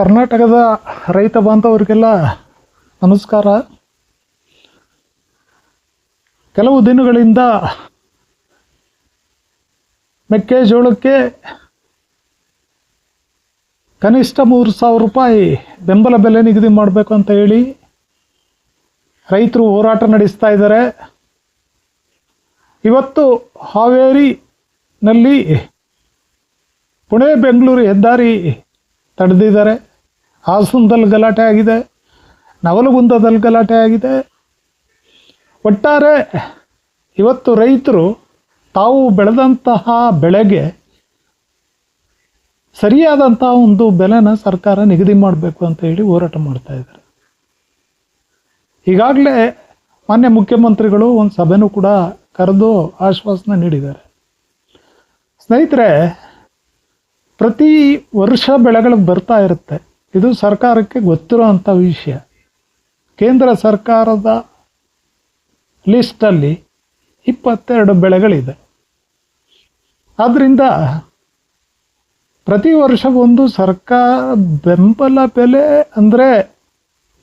ಕರ್ನಾಟಕದ ರೈತ ಬಾಂಧವರಿಗೆಲ್ಲ ನಮಸ್ಕಾರ. ಕೆಲವು ದಿನಗಳಿಂದ ಮೆಕ್ಕೆಜೋಳಕ್ಕೆ ಕನಿಷ್ಠ ಮೂರು ಸಾವಿರ ರೂಪಾಯಿ ಬೆಂಬಲ ಬೆಲೆ ನಿಗದಿ ಮಾಡಬೇಕು ಅಂತ ಹೇಳಿ ರೈತರು ಹೋರಾಟ ನಡೆಸ್ತಾ ಇದ್ದಾರೆ. ಇವತ್ತು ಹಾವೇರಿನಲ್ಲಿ ಪುಣೆ, ಬೆಂಗಳೂರು ಹೆದ್ದಾರಿ ತಡೆದಿದ್ದಾರೆ. ಹಾಸನದಲ್ಲಿ ಗಲಾಟೆ ಆಗಿದೆ ನವಲಗುಂದದಲ್ಲಿ ಗಲಾಟೆ ಆಗಿದೆ. ಒಟ್ಟಾರೆ ಇವತ್ತು ರೈತರು ತಾವು ಬೆಳೆದಂತಹ ಬೆಳೆಗೆ ಸರಿಯಾದಂತಹ ಒಂದು ಬೆಲೆನ ಸರ್ಕಾರ ನಿಗದಿ ಮಾಡಬೇಕು ಅಂತ ಹೇಳಿ ಹೋರಾಟ ಮಾಡ್ತಾ ಇದ್ದಾರೆ. ಈಗಾಗಲೇ ಮಾನ್ಯ ಮುಖ್ಯಮಂತ್ರಿಗಳು ಒಂದು ಸಭೆನೂ ಕೂಡ ಕರೆದು ಆಶ್ವಾಸನೆ ನೀಡಿದ್ದಾರೆ. ಸ್ನೇಹಿತರೆ, ಪ್ರತಿ ವರ್ಷ ಬೆಳೆಗಳಿಗೆ ಬರ್ತಾ ಇರುತ್ತೆ. ಇದು ಸರ್ಕಾರಕ್ಕೆ ಗೊತ್ತಿರುವಂಥ ವಿಷಯ. ಕೇಂದ್ರ ಸರ್ಕಾರದ ಲಿಸ್ಟಲ್ಲಿ ಇಪ್ಪತ್ತೆರಡು ಬೆಳೆಗಳಿದೆ. ಆದ್ದರಿಂದ ಪ್ರತಿ ವರ್ಷ ಒಂದು ಸರ್ಕಾರ ಬೆಂಬಲ ಬೆಲೆ ಅಂದರೆ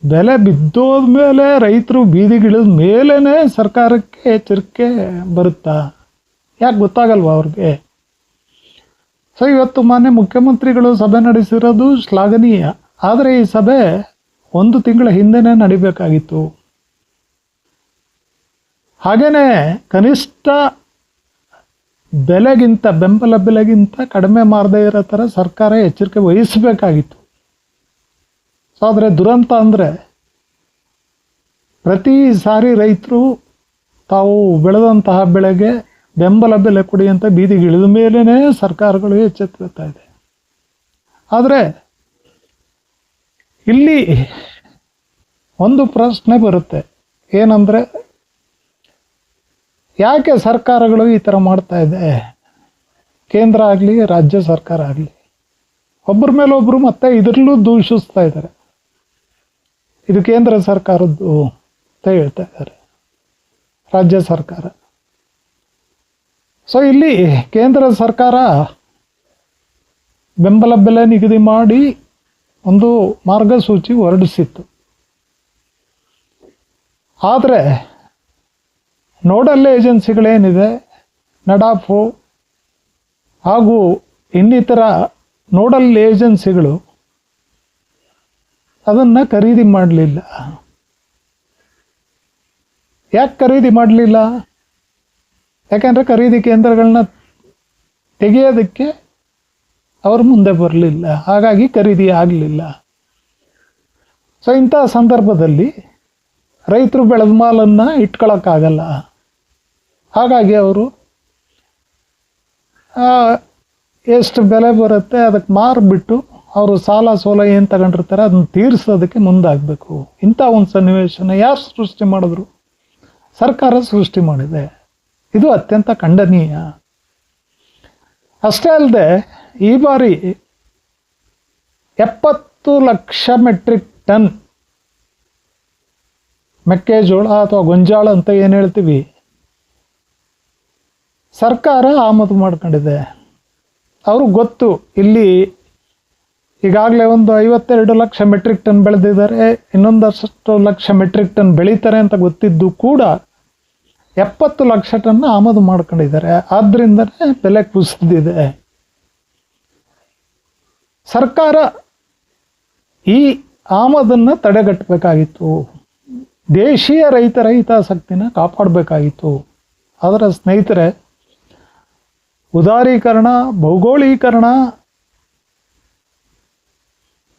ಬೆಲೆ ಬಿದ್ದೋದ ಮೇಲೆ ರೈತರು ಬೀದಿಗಿಳಿದ ಮೇಲೇ ಸರ್ಕಾರಕ್ಕೆ ಎಚ್ಚರಿಕೆ ಬರುತ್ತಾ? ಯಾಕೆ ಗೊತ್ತಾಗಲ್ವಾ ಅವ್ರಿಗೆ? ಸೊ ಇವತ್ತು ಮಾನ್ಯ ಮುಖ್ಯಮಂತ್ರಿಗಳು ಸಭೆ ನಡೆಸಿರೋದು ಶ್ಲಾಘನೀಯ. ಆದರೆ ಈ ಸಭೆ ಒಂದು ತಿಂಗಳ ಹಿಂದೆನೇ ನಡಿಬೇಕಾಗಿತ್ತು. ಹಾಗೆಯೇ ಕನಿಷ್ಠ ಬೆಲೆಗಿಂತ, ಬೆಂಬಲ ಬೆಲೆಗಿಂತ ಕಡಿಮೆ ಮಾಡದೇ ಇರೋ ಥರ ಸರ್ಕಾರ ಎಚ್ಚರಿಕೆ ವಹಿಸಬೇಕಾಗಿತ್ತು. ಸೊ ಆದರೆ ದುರಂತ ಅಂದರೆ ಪ್ರತಿ ಸಾರಿ ರೈತರು ತಾವು ಬೆಳೆದಂತಹ ಬೆಳೆಗೆ ಬೆಂಬಲ ಬೆಲೆ ಕೊಡಿ ಅಂತ ಬೀದಿಗೆ ಇಳಿದ ಮೇಲೇ ಸರ್ಕಾರಗಳು ಎಚ್ಚೆತ್ತುತ್ತಾ ಇದೆ. ಆದರೆ ಇಲ್ಲಿ ಒಂದು ಪ್ರಶ್ನೆ ಬರುತ್ತೆ. ಏನಂದರೆ ಯಾಕೆ ಸರ್ಕಾರಗಳು ಈ ಥರ ಮಾಡ್ತಾ ಇದೆ? ಕೇಂದ್ರ ಆಗಲಿ, ರಾಜ್ಯ ಸರ್ಕಾರ ಆಗಲಿ. ಒಬ್ಬರ ಮೇಲೆ ಒಬ್ಬರು ಮತ್ತೆ ಇದರಲ್ಲೂ ದೂಷಿಸ್ತಾ ಇದ್ದಾರೆ. ಇದು ಕೇಂದ್ರ ಸರ್ಕಾರದ್ದು ಅಂತ ಹೇಳ್ತಾ ಇದ್ದಾರೆ. ರಾಜ್ಯ ಸರ್ಕಾರ. ಸೊ ಇಲ್ಲಿ ಕೇಂದ್ರ ಸರ್ಕಾರ ಬೆಂಬಲ ಬೆಲೆ ನಿಗದಿ ಮಾಡಿ ಒಂದು ಮಾರ್ಗಸೂಚಿ ಹೊರಡಿಸಿತ್ತು. ಆದರೆ ನೋಡಲ್ ಏಜೆನ್ಸಿಗಳೇನಿದೆ, ನಡಾಫು ಹಾಗೂ ಇನ್ನಿತರ ನೋಡಲ್ ಏಜೆನ್ಸಿಗಳು ಅದನ್ನು ಖರೀದಿ ಮಾಡಲಿಲ್ಲ. ಯಾಕೆ ಖರೀದಿ ಮಾಡಲಿಲ್ಲ? ಯಾಕಂದರೆ ಖರೀದಿ ಕೇಂದ್ರಗಳನ್ನ ತೆಗೆಯೋದಕ್ಕೆ ಅವರು ಮುಂದೆ ಬರಲಿಲ್ಲ. ಹಾಗಾಗಿ ಖರೀದಿ ಆಗಲಿಲ್ಲ. ಸೊ ಇಂಥ ಸಂದರ್ಭದಲ್ಲಿ ರೈತರು ಬೆಳೆದ ಮಾಲನ್ನು ಇಟ್ಕೊಳ್ಳೋಕ್ಕಾಗಲ್ಲ ಹಾಗಾಗಿ ಅವರು ಎಷ್ಟು ಬೆಲೆ ಬರುತ್ತೆ ಅದಕ್ಕೆ ಮಾರಿಬಿಟ್ಟು ಅವರು ಸಾಲ ಸೋಲ ಏನು ತಗೊಂಡಿರ್ತಾರೆ ಅದನ್ನ ತೀರಿಸೋದಕ್ಕೆ ಮುಂದಾಗಬೇಕು. ಇಂಥ ಒಂದು ಸನ್ನಿವೇಶನ ಯಾರು ಸೃಷ್ಟಿ ಮಾಡಿದ್ರು? ಸರ್ಕಾರ ಸೃಷ್ಟಿ ಮಾಡಿದೆ. ಇದು ಅತ್ಯಂತ ಖಂಡನೀಯ. ಅಷ್ಟೇ ಅಲ್ಲದೆ, ಈ ಬಾರಿ ಎಪ್ಪತ್ತು ಲಕ್ಷ ಮೆಟ್ರಿಕ್ ಟನ್ ಮೆಕ್ಕೆಜೋಳ ಅಥವಾ ಗೊಂಜಾಳ ಅಂತ ಏನು ಹೇಳ್ತೀವಿ? ಸರ್ಕಾರ ಆಮದು ಮಾಡ್ಕೊಂಡಿದೆ. ಅವ್ರಿಗೆ ಗೊತ್ತು, ಇಲ್ಲಿ ಈಗಾಗಲೇ ಒಂದು ಐವತ್ತೆರಡು ಲಕ್ಷ ಮೆಟ್ರಿಕ್ ಟನ್ ಬೆಳೆದಿದ್ದಾರೆ, ಇನ್ನೊಂದಷ್ಟು ಲಕ್ಷ ಮೆಟ್ರಿಕ್ ಟನ್ ಬೆಳೀತಾರೆ ಅಂತ ಗೊತ್ತಿದ್ದು ಕೂಡ ಎಪ್ಪತ್ತು ಲಕ್ಷ ಟನ್ ಆಮದು ಮಾಡ್ಕೊಂಡಿದ್ದಾರೆ. ಆದ್ದರಿಂದನೇ ಬೆಲೆ ಕುಸಿದಿದೆ. ಸರ್ಕಾರ ಈ ಆಮದನ್ನು ತಡೆಗಟ್ಟಬೇಕಾಗಿತ್ತು. ದೇಶೀಯ ರೈತರ ಹಿತಾಸಕ್ತಿನ ಕಾಪಾಡಬೇಕಾಗಿತ್ತು. ಅದರ ಸ್ನೇಹಿತರೆ, ಉದಾರೀಕರಣ, ಭೌಗೋಳೀಕರಣ,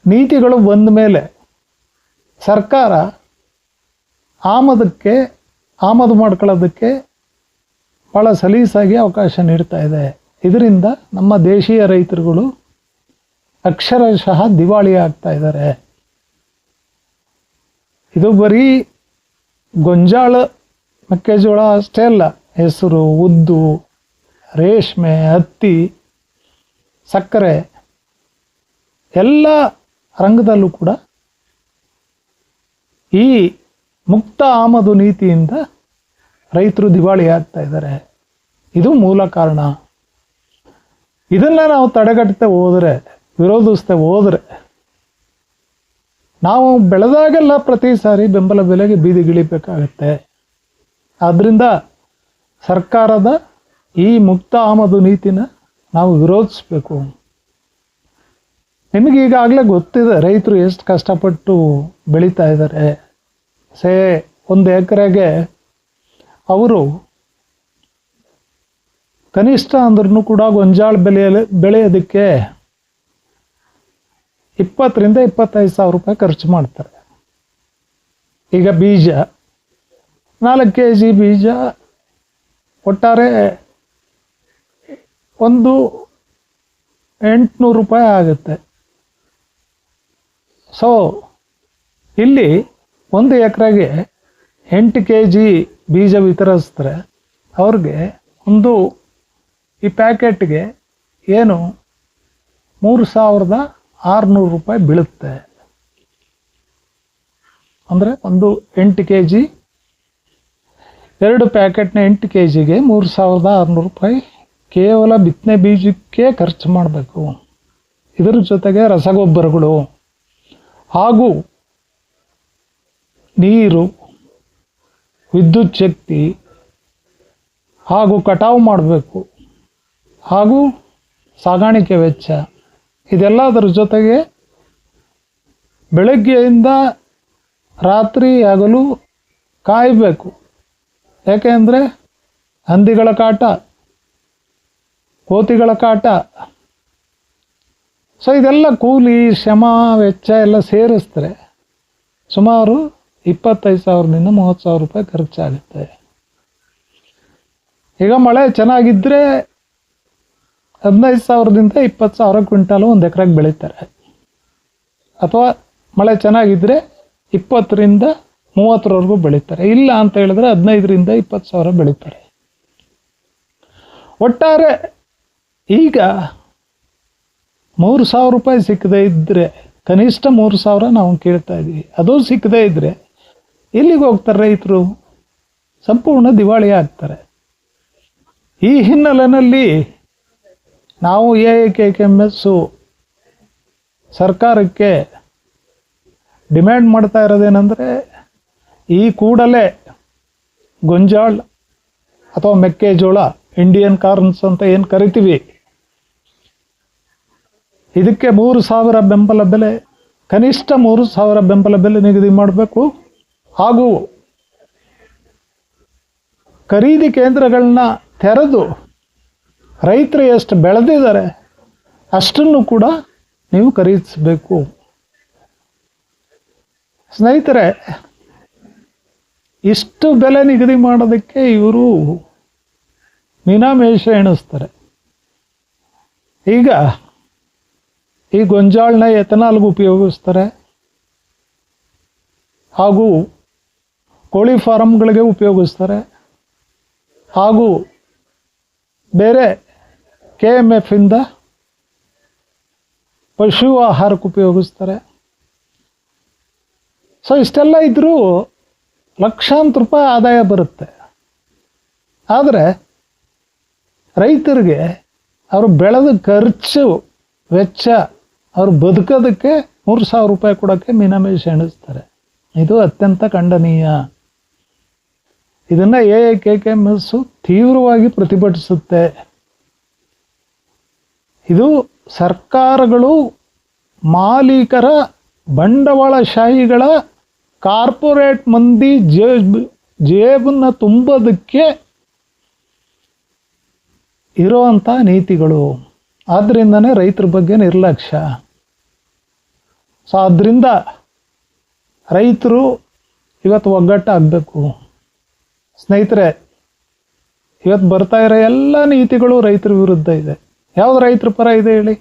ನೀತಿಗಳು ಬಂದ ಮೇಲೆ ಸರ್ಕಾರ ಆಮದಕ್ಕೆ ಆಮದು ಮಾಡ್ಕೊಳ್ಳೋದಕ್ಕೆ ಭಾಳ ಸಲೀಸಾಗಿ ಅವಕಾಶ ನೀಡ್ತಾ ಇದೆ. ಇದರಿಂದ ನಮ್ಮ ದೇಶೀಯ ರೈತರುಗಳು ಅಕ್ಷರಶಃ ದಿವಾಳಿ ಆಗ್ತಾ ಇದ್ದಾರೆ. ಇದು ಬರೀ ಗೊಂಜಾಳ, ಮೆಕ್ಕೆಜೋಳ ಅಷ್ಟೇ ಅಲ್ಲ, ಹೆಸರು, ಉದ್ದು, ರೇಷ್ಮೆ, ಹತ್ತಿ, ಸಕ್ಕರೆ, ಎಲ್ಲ ರಂಗದಲ್ಲೂ ಕೂಡ ಈ ಮುಕ್ತ ಆಮದು ನೀತಿಯಿಂದ ರೈತರು ದಿವಾಳಿ ಆಗ್ತಾ ಇದ್ದಾರೆ. ಇದು ಮೂಲ ಕಾರಣ. ಇದನ್ನು ನಾವು ತಡೆಗಟ್ಟತೆ ಹೋದರೆ, ವಿರೋಧಿಸ್ತೆ ಹೋದರೆ, ನಾವು ಬೆಳೆದಾಗೆಲ್ಲ ಪ್ರತಿ ಸಾರಿ ಬೆಂಬಲ ಬೆಲೆಗೆ ಬೀದಿಗಿಳಿಬೇಕಾಗತ್ತೆ ಆದ್ದರಿಂದ ಸರ್ಕಾರದ ಈ ಮುಕ್ತ ಆಮದು ನೀತಿನ ನಾವು ವಿರೋಧಿಸ್ಬೇಕು. ನಿಮಗೀಗಾಗಲೇ ಗೊತ್ತಿದೆ, ರೈತರು ಎಷ್ಟು ಕಷ್ಟಪಟ್ಟು ಬೆಳೀತಾ ಇದ್ದಾರೆ. ಸೇ, ಒಂದು ಎಕರೆಗೆ ಅವರು ಕನಿಷ್ಠ ಅಂದ್ರೂ ಕೂಡ ಗೊಂಜಾಳ ಬೆಳೆಯಲು, ಬೆಳೆಯೋದಕ್ಕೆ ಇಪ್ಪತ್ತರಿಂದ ಇಪ್ಪತ್ತೈದು ಸಾವಿರ ರೂಪಾಯಿ ಖರ್ಚು ಮಾಡ್ತಾರೆ. ಈಗ ಬೀಜ, ನಾಲ್ಕು ಕೆ ಜಿ ಬೀಜ ಒಟ್ಟಾರೆ ಒಂದು ಎಂಟುನೂರು ರೂಪಾಯಿ ಆಗುತ್ತೆ. ಸೊ ಇಲ್ಲಿ ಒಂದು ಎಕರೆಗೆ ಎಂಟು ಕೆ ಜಿ ಬೀಜ ವಿತರಿಸಿದ್ರೆ ಅವ್ರಿಗೆ ಒಂದು ಈ ಪ್ಯಾಕೆಟ್ಗೆ ಏನು ಮೂರು ಸಾವಿರದ ಆರುನೂರು ರೂಪಾಯಿ ಬೀಳುತ್ತೆ. ಅಂದರೆ ಒಂದು ಎಂಟು ಕೆ ಜಿ ಎರಡು ಪ್ಯಾಕೆಟ್ನ ಎಂಟು ಕೆ ಜಿಗೆ ಮೂರು ಸಾವಿರದ ಆರುನೂರು ರೂಪಾಯಿ ಕೇವಲ ಬಿತ್ತನೆ ಬೀಜಕ್ಕೆ ಖರ್ಚು ಮಾಡಬೇಕು. ಇದರ ಜೊತೆಗೆ ರಸಗೊಬ್ಬರಗಳು ಹಾಗೂ ನೀರು, ವಿದ್ಯುತ್ ಶಕ್ತಿ ಹಾಗೂ ಕಟಾವು ಮಾಡಬೇಕು ಹಾಗೂ ಸಾಗಾಣಿಕೆ ವೆಚ್ಚ. ಇದೆಲ್ಲದರ ಜೊತೆಗೆ ಬೆಳಗ್ಗೆಯಿಂದ ರಾತ್ರಿ ಆಗಲು ಕಾಯಬೇಕು. ಯಾಕೆಂದರೆ ಹಂದಿಗಳ ಕಾಟ, ಕೋತಿಗಳ ಕಾಟ. ಸೊ ಇದೆಲ್ಲ ಕೂಲಿ, ಶ್ರಮ, ವೆಚ್ಚ ಎಲ್ಲ ಸೇರಿಸ್ತಾರೆ. ಸುಮಾರು ಇಪ್ಪತ್ತೈದು ಸಾವಿರದಿಂದ ಮೂವತ್ತು ಸಾವಿರ ರೂಪಾಯಿ ಖರ್ಚಾಗುತ್ತೆ. ಈಗ ಮಳೆ ಚೆನ್ನಾಗಿದ್ದರೆ ಹದಿನೈದು ಸಾವಿರದಿಂದ ಇಪ್ಪತ್ತು ಸಾವಿರ ಕ್ವಿಂಟಾಲು ಒಂದು ಎಕರೆಗೆ ಬೆಳೀತಾರೆ. ಅಥವಾ ಮಳೆ ಚೆನ್ನಾಗಿದ್ದರೆ ಇಪ್ಪತ್ತರಿಂದ ಮೂವತ್ತರವರೆಗೂ ಬೆಳೀತಾರೆ. ಇಲ್ಲ ಅಂತ ಹೇಳಿದ್ರೆ ಹದಿನೈದರಿಂದ ಇಪ್ಪತ್ತು ಸಾವಿರ ಬೆಳೀತಾರೆ. ಒಟ್ಟಾರೆ ಈಗ ಮೂರು ಸಾವಿರ ರೂಪಾಯಿ ಸಿಕ್ಕದೇ ಇದ್ದರೆ ಕನಿಷ್ಠ ಮೂರು ಸಾವಿರ ನಾವು ಕೇಳ್ತಾ ಇದ್ದೀವಿ. ಅದು ಸಿಕ್ಕದೇ ಇದ್ದರೆ ಎಲ್ಲಿಗೆ ಹೋಗ್ತಾರೆ ರೈತರು? ಸಂಪೂರ್ಣ ದಿವಾಳಿ ಆಗ್ತಾರೆ. ಈ ಹಿನ್ನೆಲೆಯಲ್ಲಿ ನಾವು A K K M S ಸರ್ಕಾರಕ್ಕೆ ಡಿಮ್ಯಾಂಡ್ ಮಾಡ್ತಾ ಇರೋದೇನೆಂದರೆ ಈ ಕೂಡಲೇ ಗೊಂಜಾಳ ಅಥವಾ ಮೆಕ್ಕೆಜೋಳ, ಇಂಡಿಯನ್ ಕಾರ್ನ್ಸ್ ಅಂತ ಏನು ಕರಿತೀವಿ? ಇದಕ್ಕೆ ಮೂರು ಸಾವಿರ ಬೆಂಬಲ ಬೆಲೆ, ಕನಿಷ್ಠ ಮೂರು ಸಾವಿರ ಬೆಂಬಲ ಬೆಲೆ ನಿಗದಿ ಮಾಡಬೇಕು. ಹಾಗೂ ಖರೀದಿ ಕೇಂದ್ರಗಳನ್ನ ತೆರೆದು ರೈತರು ಎಷ್ಟು ಬೆಳೆದಿದ್ದಾರೆ ಅಷ್ಟನ್ನು ಕೂಡ ನೀವು ಖರೀದಿಸಬೇಕು. ಸ್ನೇಹಿತರೆ, ಇಷ್ಟು ಬೆಲೆ ನಿಗದಿ ಮಾಡೋದಕ್ಕೆ ಇವರು ಮೀನಾಮೇಷ ಎಣಿಸ್ತಾರೆ. ಈಗ ಈ ಗೊಂಜಾಳನ್ನ ಎಥನಾಲ್ಗೆ ಉಪಯೋಗಿಸ್ತಾರೆ ಹಾಗೂ ಕೋಳಿ ಫಾರಮ್ಗಳಿಗೆ ಉಪಯೋಗಿಸ್ತಾರೆ. ಹಾಗೂ ಬೇರೆ ಕೆ ಎಂ ಎಫಿಂದ ಪಶು ಆಹಾರಕ್ಕೆ ಉಪಯೋಗಿಸ್ತಾರೆ. ಸೊ ಇಷ್ಟೆಲ್ಲ ಇದ್ದರೂ ಲಕ್ಷಾಂತರ ರೂಪಾಯಿ ಆದಾಯ ಬರುತ್ತೆ. ಆದರೆ ರೈತರಿಗೆ ಅವರು ಬೆಳೆದ ಖರ್ಚು ವೆಚ್ಚ ಅವರು ಬದುಕೋದಕ್ಕೆ ಮೂರು ಸಾವಿರ ರೂಪಾಯಿ ಕೊಡೋಕ್ಕೆ ಮಿನಮೇಶ್ ಎಣಿಸ್ತಾರೆ. ಇದು ಅತ್ಯಂತ ಖಂಡನೀಯ ಇದನ್ನು A K K M S ತೀವ್ರವಾಗಿ ಪ್ರತಿಭಟಿಸುತ್ತೆ. ಇದು ಸರ್ಕಾರಗಳು ಮಾಲೀಕರ ಬಂಡವಾಳಶಾಹಿಗಳ ಕಾರ್ಪೊರೇಟ್ ಮಂದಿ ಜೇಬ್, ಜೇಬನ್ನ ತುಂಬೋದಕ್ಕೆ ಇರೋವಂಥ ನೀತಿಗಳು. ಆದ್ದರಿಂದನೇ ರೈತರ ಬಗ್ಗೆ ನಿರ್ಲಕ್ಷ್ಯ. ಸೊ ಆದ್ದರಿಂದ ರೈತರು ಇವತ್ತು ಒಗ್ಗಟ್ಟಾಗಬೇಕು. ಸ್ನೇಹಿತರೆ ಇವತ್ತು ಬರ್ತಾ ಇರೋ ಎಲ್ಲ ನೀತಿಗಳು ರೈತರ ವಿರುದ್ಧ ಇದೆ. ಯಾವ್ದು ರೈತರ ಪರ ಇದೆ ಹೇಳಿ?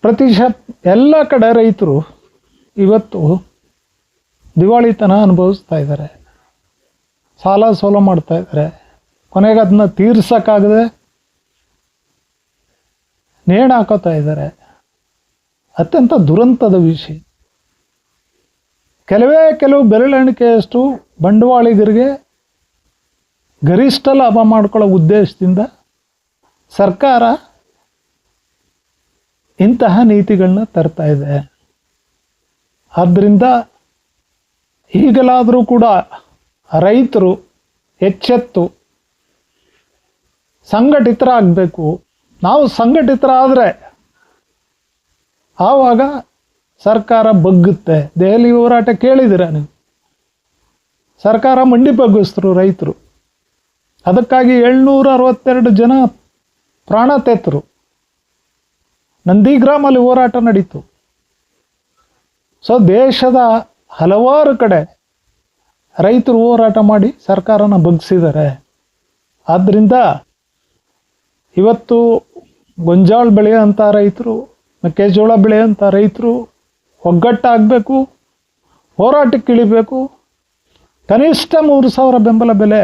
ಪ್ರತಿಶತ ಎಲ್ಲ ಕಡೆ ರೈತರು ಇವತ್ತು ದಿವಾಳಿತನ ಅನುಭವಿಸ್ತಾ ಇದ್ದಾರೆ. ಸಾಲ ಸೋಲ ಮಾಡ್ತಾ ಇದ್ದಾರೆ. ಕೊನೆಗೆ ಅದನ್ನ ತೀರ್ಸಕ್ಕಾಗದೆ ನೇಣ ಹಾಕೋತಾ ಇದ್ದಾರೆ. ಅತ್ಯಂತ ದುರಂತದ ವಿಷಯ ಕೆಲವೇ ಕೆಲವು ಬೆರಳೆಣಿಕೆಯಷ್ಟು ಬಂಡವಾಳಿಗರಿಗೆ ಗರಿಷ್ಠ ಲಾಭ ಮಾಡಿಕೊಳ್ಳೋ ಉದ್ದೇಶದಿಂದ ಸರ್ಕಾರ ಇಂತಹ ನೀತಿಗಳನ್ನ ತರ್ತಾ ಇದೆ. ಆದ್ದರಿಂದ ಈಗಲಾದರೂ ಕೂಡ ರೈತರು ಎಚ್ಚೆತ್ತು ಸಂಘಟಿತರಾಗಬೇಕು. ನಾವು ಸಂಘಟಿತರಾದರೆ ಆವಾಗ ಸರ್ಕಾರ ಬಗ್ಗುತ್ತೆ. ದೆಹಲಿ ಹೋರಾಟ ಕೇಳಿದಿರ ನೀವು? ಸರ್ಕಾರ ಮಂಡಿ ಬಗ್ಗಿಸ್ತರು ರೈತರು. ಅದಕ್ಕಾಗಿ ಏಳ್ನೂರ ಅರವತ್ತೆರಡು ಜನ ಪ್ರಾಣ ತೆತ್ತರು ನಂದಿಗ್ರಾಮಲ್ಲಿ ಹೋರಾಟ ನಡೀತು. ಸೊ, ದೇಶದ ಹಲವಾರು ಕಡೆ ರೈತರು ಹೋರಾಟ ಮಾಡಿ ಸರ್ಕಾರನ ಬಗ್ಸಿದ್ದಾರೆ. ಆದ್ದರಿಂದ ಇವತ್ತು ಗೊಂಜಾಳ ಬೆಳೆಯೋಂಥ ರೈತರು, ಮೆಕ್ಕೆಜೋಳ ಬೆಳೆಯೋಂಥ ರೈತರು ಒಗ್ಗಟ್ಟಾಗಬೇಕು ಹೋರಾಟಕ್ಕೆ ಇಳಿಬೇಕು ಕನಿಷ್ಠ ಮೂರು ಸಾವಿರ ಬೆಂಬಲ ಬೆಲೆ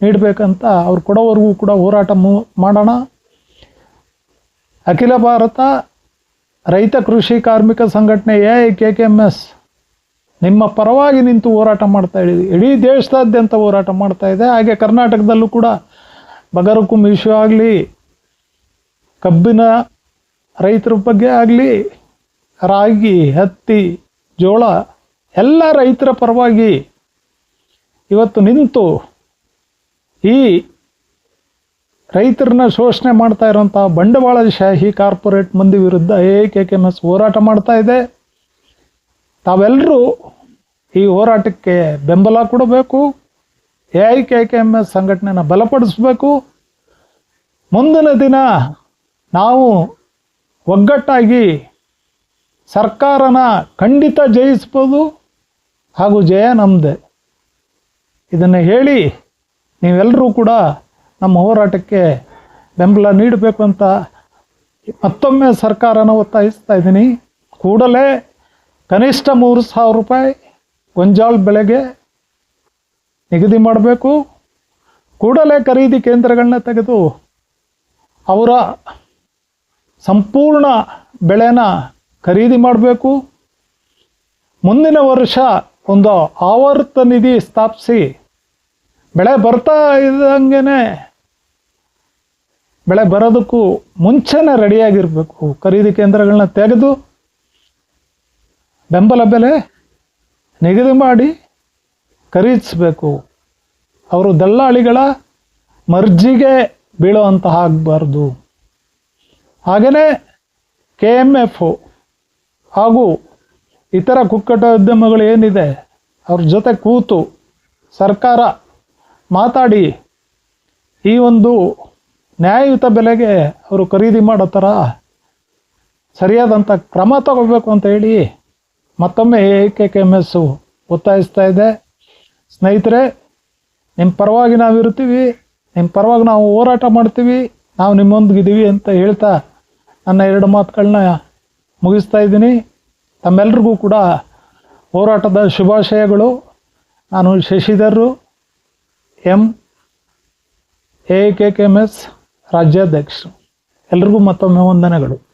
ನೀಡಬೇಕಂತ ಅವ್ರು ಕೊಡೋವರೆಗೂ ಕೂಡ ಹೋರಾಟ ಮೂ, ಮಾಡೋಣ. ಅಖಿಲ ಭಾರತ ರೈತ ಕೃಷಿ ಕಾರ್ಮಿಕ ಸಂಘಟನೆ A I K K M S ನಿಮ್ಮ ಪರವಾಗಿ ನಿಂತು ಹೋರಾಟ ಮಾಡ್ತಾ ಇದ್ದೀವಿ. ಇಡೀ ದೇಶದಾದ್ಯಂತ ಹೋರಾಟ ಮಾಡ್ತಾ ಇದೆ. ಹಾಗೆ ಕರ್ನಾಟಕದಲ್ಲೂ ಕೂಡ ಬಗರಕ್ಕೂ ಇಶ್ಯೂ ಆಗಲಿ, ಕಬ್ಬಿನ ರೈತರ ಬಗ್ಗೆ ಆಗಲಿ ರಾಗಿ, ಹತ್ತಿ, ಜೋಳ ಎಲ್ಲ ರೈತರ ಪರವಾಗಿ ಇವತ್ತು ನಿಂತು ಈ ರೈತರನ್ನ ಶೋಷಣೆ ಮಾಡ್ತಾ ಇರೋಂಥ ಬಂಡವಾಳಶಾಹಿ ಕಾರ್ಪೊರೇಟ್ ಮಂದಿ ವಿರುದ್ಧ ಏಕೆ ಎಂ ಎಸ್ ಹೋರಾಟ ಮಾಡ್ತಾ ಇದೆ. ತಾವೆಲ್ಲರೂ ಈ ಹೋರಾಟಕ್ಕೆ ಬೆಂಬಲ ಕೊಡಬೇಕು. A I K K M S ಸಂಘಟನೆಯನ್ನು ಬಲಪಡಿಸಬೇಕು. ಮುಂದಿನ ದಿನ ನಾವು ಒಗ್ಗಟ್ಟಾಗಿ ಸರ್ಕಾರನ ಖಂಡಿತ ಜಯಿಸ್ಬೋದು ಹಾಗೂ ಜಯ ನಮ್ಮದೇ ಇದನ್ನು ಹೇಳಿ ನೀವೆಲ್ಲರೂ ಕೂಡ ನಮ್ಮ ಹೋರಾಟಕ್ಕೆ ಬೆಂಬಲ ನೀಡಬೇಕು ಅಂತ ಮತ್ತೊಮ್ಮೆ ಸರ್ಕಾರನ ಒತ್ತಾಯಿಸ್ತಾ ಇದ್ದೀನಿ. ಕೂಡಲೇ ಕನಿಷ್ಠ ಮೂರು ಸಾವಿರ ರೂಪಾಯಿ ಗೊಂಜಾಳ ಬೆಳೆಗೆ ನಿಗದಿ ಮಾಡಬೇಕು. ಕೂಡಲೇ ಖರೀದಿ ಕೇಂದ್ರಗಳನ್ನ ತೆಗೆದು ಅವರ ಸಂಪೂರ್ಣ ಬೆಳೆನ ಖರೀದಿ ಮಾಡಬೇಕು. ಮುಂದಿನ ವರ್ಷ ಒಂದು ಆವರ್ತ ನಿಧಿ ಸ್ಥಾಪಿಸಿ. ಬೆಳೆ ಬರ್ತಾ ಇದ್ದಂಗೆ ಬೆಳೆ ಬರೋದಕ್ಕೂ ಮುಂಚೆನೇ ರೆಡಿಯಾಗಿರಬೇಕು. ಖರೀದಿ ಕೇಂದ್ರಗಳನ್ನ ತೆಗೆದು ಬೆಂಬಲ ಬೆಲೆ ನಿಗದಿ ಮಾಡಿ ಖರೀದಿಸಬೇಕು. ಅವರು ದಲ್ಲಾಳಿಗಳ ಮರ್ಜಿಗೆ ಬೀಳುವಂತಹ ಆಗಬಾರ್ದು. ಹಾಗೆಯೇ ಕೆ ಎಂ ಎಫ್ ಹಾಗೂ ಇತರ ಕುಕ್ಕಟ ಉದ್ಯಮಗಳು ಏನಿದೆ, ಅವ್ರ ಜೊತೆ ಕೂತು ಸರ್ಕಾರ ಮಾತಾಡಿ, ಈ ಒಂದು ನ್ಯಾಯಯುತ ಬೆಲೆಗೆ ಅವರು ಖರೀದಿ ಮಾಡೋ ಥರ ಸರಿಯಾದಂಥ ಕ್ರಮ ತಗೋಬೇಕು ಅಂತ ಹೇಳಿ ಮತ್ತೊಮ್ಮೆ A K K M S ಒತ್ತಾಯಿಸ್ತಾ ಇದೆ. ಸ್ನೇಹಿತರೆ, ನಿಮ್ಮ ಪರವಾಗಿ ನಾವು ಇರ್ತೀವಿ ನಿಮ್ಮ ಪರವಾಗಿ ನಾವು ಹೋರಾಟ ಮಾಡ್ತೀವಿ, ನಾವು ನಿಮ್ಮೊಂದಿಗಿದ್ದೀವಿ ಅಂತ ಹೇಳ್ತಾ ನನ್ನ ಎರಡು ಮಾತುಗಳನ್ನ ಮುಗಿಸ್ತಾ ಇದ್ದೀನಿ. ತಮ್ಮೆಲ್ರಿಗೂ ಕೂಡ ಹೋರಾಟದ ಶುಭಾಶಯಗಳು. ನಾನು Shashidhar M. A. K. K. M S. ರಾಜ್ಯಾಧ್ಯಕ್ಷರು. ಎಲ್ರಿಗೂ ಮತ್ತೊಮ್ಮೆ ವಂದನೆಗಳು.